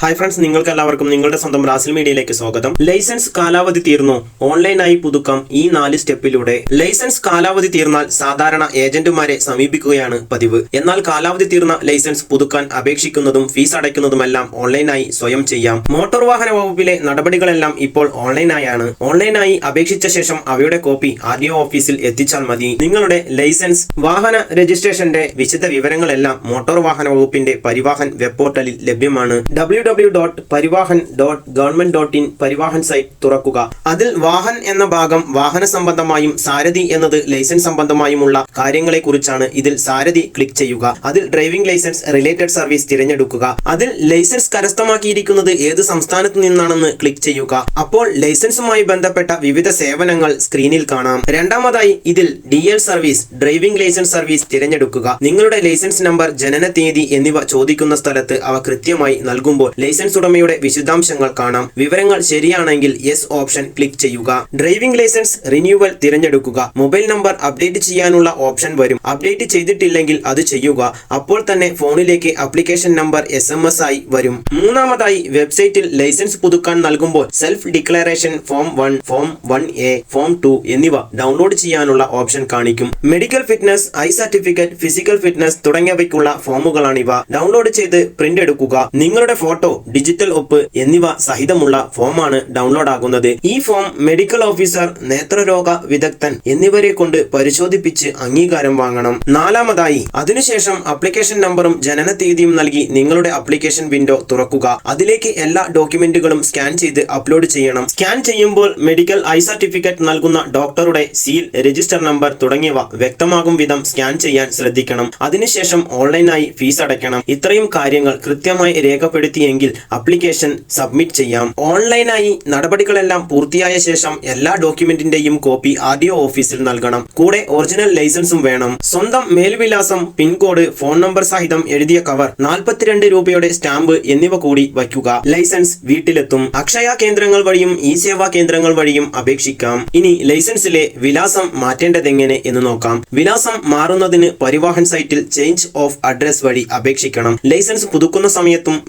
Hi friends നിങ്ങൾക്ക് എല്ലാവർക്കും നിങ്ങളുടെ സ്വന്തം റാസിൽ മീഡിയയിലേക്ക് സ്വാഗതം. ലൈസൻസ് കാലാവധി തീർന്നു. ഓൺലൈനായി പുതുക്കം ഈ നാല് സ്റ്റെപ്പിലൂടെ ലൈസൻസ് കാലാവധി തീർന്നാൽ സാധാരണ ഏജന്റുമാരെ സമീപിക്കുകയാണ് പതിവ്. എന്നാൽ കാലാവധി തീർന്ന ലൈസൻസ് പുതുക്കാൻ അപേക്ഷിക്കുന്നതും ഫീസ് അടയ്ക്കുന്നതുമെല്ലാം ഓൺലൈനായി സ്വയം ചെയ്യാം. മോട്ടോർ വാഹന വകുപ്പിലെ നടപടികളെല്ലാം ഇപ്പോൾ ഓൺലൈനായാണ് ഓൺലൈനായി അപേക്ഷിച്ച ശേഷം അവയുടെ കോപ്പി ആർ ഡി ഓഫീസിൽ എത്തിച്ചാൽ മതി. നിങ്ങളുടെ ലൈസൻസ് വാഹന രജിസ്ട്രേഷന്റെ വിശദ വിവരങ്ങളെല്ലാം മോട്ടോർ വാഹന വകുപ്പിന്റെ പരിവാഹൻ വെബ് പോർട്ടലിൽ ലഭ്യമാണ്. W W dot Parivahan dot government dot in Parivahan site തുറക്കുക. അതിൽ വാഹൻ എന്ന ഭാഗം വാഹന സംബന്ധമായും സാരഥി എന്നത് ലൈസൻസ് സംബന്ധമായുമുള്ള കാര്യങ്ങളെ കുറിച്ചാണ് ഇതിൽ സാരഥി ക്ലിക്ക് ചെയ്യുക. അതിൽ ഡ്രൈവിംഗ് ലൈസൻസ് റിലേറ്റഡ് സർവീസ് തിരഞ്ഞെടുക്കുക. അതിൽ ലൈസൻസ് കരസ്ഥമാക്കിയിരിക്കുന്നത് ഏത് സംസ്ഥാനത്ത് നിന്നാണെന്ന് ക്ലിക്ക് ചെയ്യുക. അപ്പോൾ ലൈസൻസുമായി ബന്ധപ്പെട്ട വിവിധ സേവനങ്ങൾ സ്ക്രീനിൽ കാണാം. രണ്ടാമതായി ഇതിൽ D L service driving licence service തിരഞ്ഞെടുക്കുക. നിങ്ങളുടെ ലൈസൻസ് നമ്പർ ജനന തീയതി എന്നിവ ചോദിക്കുന്ന സ്ഥലത്ത് അവ കൃത്യമായി നൽകുമ്പോൾ ലൈസൻസ് ഉടമയുടെ വിശദാംശങ്ങൾ കാണാം. വിവരങ്ങൾ ശരിയാണെങ്കിൽ യെസ് ഓപ്ഷൻ ക്ലിക്ക് ചെയ്യുക. ഡ്രൈവിംഗ് ലൈസൻസ് റിന്യൂവൽ തിരഞ്ഞെടുക്കുക. മൊബൈൽ നമ്പർ അപ്ഡേറ്റ് ചെയ്യാനുള്ള ഓപ്ഷൻ വരും. അപ്ഡേറ്റ് ചെയ്തിട്ടില്ലെങ്കിൽ അത് ചെയ്യുക. അപ്പോൾ തന്നെ ഫോണിലേക്ക് application number S M S ആയി വരും. മൂന്നാമതായി വെബ്സൈറ്റിൽ ലൈസൻസ് പുതുക്കാൻ നൽകുമ്പോൾ self declaration form one form one A form two എന്നിവ ഡൗൺലോഡ് ചെയ്യാനുള്ള ഓപ്ഷൻ കാണിക്കും. Medical fitness eye certificate physical fitness തുടങ്ങിയവയ്ക്കുള്ള ഫോമുകളാണിവ. ഡൗൺലോഡ് ചെയ്ത് പ്രിന്റ് എടുക്കുക. നിങ്ങളുടെ ഫോട്ടോ ഡിജിറ്റൽ ഒപ്പ് എന്നിവ സഹിതമുള്ള ഫോമാണ് ഡൗൺലോഡ് ആകുന്നത്. ഈ ഫോം മെഡിക്കൽ ഓഫീസർ നേത്രരോഗ വിദഗ്ധൻ എന്നിവരെ കൊണ്ട് പരിശോധിപ്പിച്ച് അംഗീകാരം വാങ്ങണം. നാലാമതായി അതിനുശേഷം അപ്ലിക്കേഷൻ നമ്പറും ജനന തീയതിയും നൽകി നിങ്ങളുടെ അപ്ലിക്കേഷൻ വിൻഡോ തുറക്കുക. അതിലേക്ക് എല്ലാ ഡോക്യുമെന്റുകളും സ്കാൻ ചെയ്ത് അപ്ലോഡ് ചെയ്യണം. സ്കാൻ ചെയ്യുമ്പോൾ മെഡിക്കൽ ഐ സർട്ടിഫിക്കറ്റ് നൽകുന്ന ഡോക്ടറുടെ സീൽ രജിസ്റ്റർ നമ്പർ തുടങ്ങിയവ വ്യക്തമാകും വിധം സ്കാൻ ചെയ്യാൻ ശ്രദ്ധിക്കണം. അതിനുശേഷം ഓൺലൈനായി ഫീസ് അടയ്ക്കണം. ഇത്രയും കാര്യങ്ങൾ കൃത്യമായി രേഖപ്പെടുത്തിയെങ്കിൽ അപ്ലിക്കേഷൻ സബ്മിറ്റ് ചെയ്യാം. ഓൺലൈനായി നടപടികളെല്ലാം പൂർത്തിയായ ശേഷം എല്ലാ ഡോക്യുമെന്റിന്റെയും കോപ്പി ആർ ഓഫീസിൽ നൽകണം. കൂടെ ഒറിജിനൽ ലൈസൻസും വേണം. സ്വന്തം മേൽവിലാസം പിൻകോഡ് ഫോൺ നമ്പർ സഹിതം എഴുതിയ കവർ നാൽപ്പത്തിരണ്ട് രൂപയുടെ സ്റ്റാമ്പ് എന്നിവ കൂടി വയ്ക്കുക. ലൈസൻസ് വീട്ടിലെത്തും. അക്ഷയ കേന്ദ്രങ്ങൾ വഴിയും ഇ സേവാ കേന്ദ്രങ്ങൾ വഴിയും അപേക്ഷിക്കാം. ഇനി ലൈസൻസിലെ വിലാസം മാറ്റേണ്ടതെങ്ങനെ എന്ന് നോക്കാം. വിലാസം മാറുന്നതിന് പരിവാഹൻ സൈറ്റിൽ ചേഞ്ച് ഓഫ് അഡ്രസ് വഴി അപേക്ഷിക്കണം. ലൈസൻസ് പുതുക്കുന്ന സമയത്തും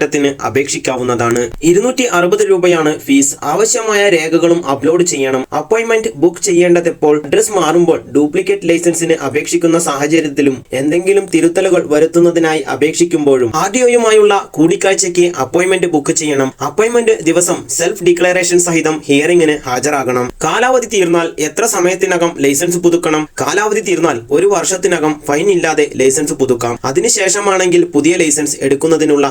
വിലാസമാറ്റത്തിന് അപേക്ഷിക്കാവുന്നതാണ്. ഇരുന്നൂറ്റി അറുപത് രൂപയാണ് ഫീസ്. ആവശ്യമായ രേഖകളും അപ്ലോഡ് ചെയ്യണം. അപ്പോയിന്റ്മെന്റ് ബുക്ക് ചെയ്യേണ്ടതെപ്പോൾ അഡ്രസ് മാറുമ്പോൾ ഡ്യൂപ്ലിക്കേറ്റ് ലൈസൻസിന് അപേക്ഷിക്കുന്ന സാഹചര്യത്തിലും എന്തെങ്കിലും തിരുത്തലുകൾ വരുത്തുന്നതിനായി അപേക്ഷിക്കുമ്പോഴും ആർ കൂടിക്കാഴ്ചയ്ക്ക് അപ്പോയിന്റ്മെന്റ് ബുക്ക് ചെയ്യണം. അപ്പോയിന്റ്മെന്റ് ദിവസം സെൽഫ് ഡിക്ലറേഷൻ സഹിതം ഹിയറിംഗിന് ഹാജരാകണം. കാലാവധി തീർന്നാൽ എത്ര സമയത്തിനകം ലൈസൻസ് പുതുക്കണം? കാലാവധി തീർന്നാൽ ഒരു വർഷത്തിനകം ഫൈൻ ഇല്ലാതെ ലൈസൻസ് പുതുക്കാം. അതിനുശേഷമാണെങ്കിൽ പുതിയ ലൈസൻസ് എടുക്കുന്നതിനുള്ള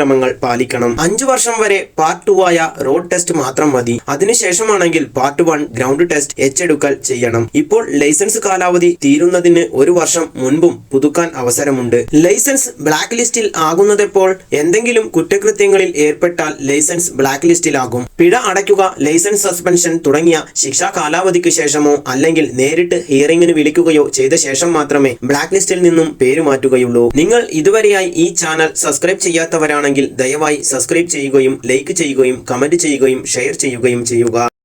നടപടിക്രമങ്ങൾ പാലിക്കണം. അഞ്ചു വർഷം വരെ പാർട്ട് ടു ആയ റോഡ് ടെസ്റ്റ് മാത്രം മതി. അതിനുശേഷമാണെങ്കിൽ പാർട്ട് വൺ ഗ്രൗണ്ട് ടെസ്റ്റ് ഏറ്റെടുക്കൽ ചെയ്യണം. ഇപ്പോൾ ലൈസൻസ് കാലാവധി തീരുന്നതിന് ഒരു വർഷം മുൻപും പുതുക്കാൻ അവസരമുണ്ട്. ലൈസൻസ് ബ്ലാക്ക് ലിസ്റ്റിൽ ആകുന്നതെപ്പോൾ എന്തെങ്കിലും കുറ്റകൃത്യങ്ങളിൽ ഏർപ്പെട്ടാൽ ലൈസൻസ് ബ്ലാക്ക് ലിസ്റ്റിലാകും പിഴ അടയ്ക്കുക ലൈസൻസ് സസ്പെൻഷൻ തുടങ്ങിയ ശിക്ഷാ കാലാവധിക്ക് ശേഷമോ അല്ലെങ്കിൽ നേരിട്ട് ഹിയറിംഗിന് വിളിക്കുകയോ ചെയ്ത ശേഷം മാത്രമേ ബ്ലാക്ക് ലിസ്റ്റിൽ നിന്നും പേര് മാറ്റുകയുള്ളൂ നിങ്ങൾ ഇതുവരെയായി ഈ ചാനൽ സബ്സ്ക്രൈബ് ചെയ്യാത്തവരാണെങ്കിൽ ദയവായി സബ്സ്ക്രൈബ് ചെയ്യുകയും ലൈക്ക് ചെയ്യുകയും കമന്റ് ചെയ്യുകയും ഷെയർ ചെയ്യുകയും ചെയ്യുക.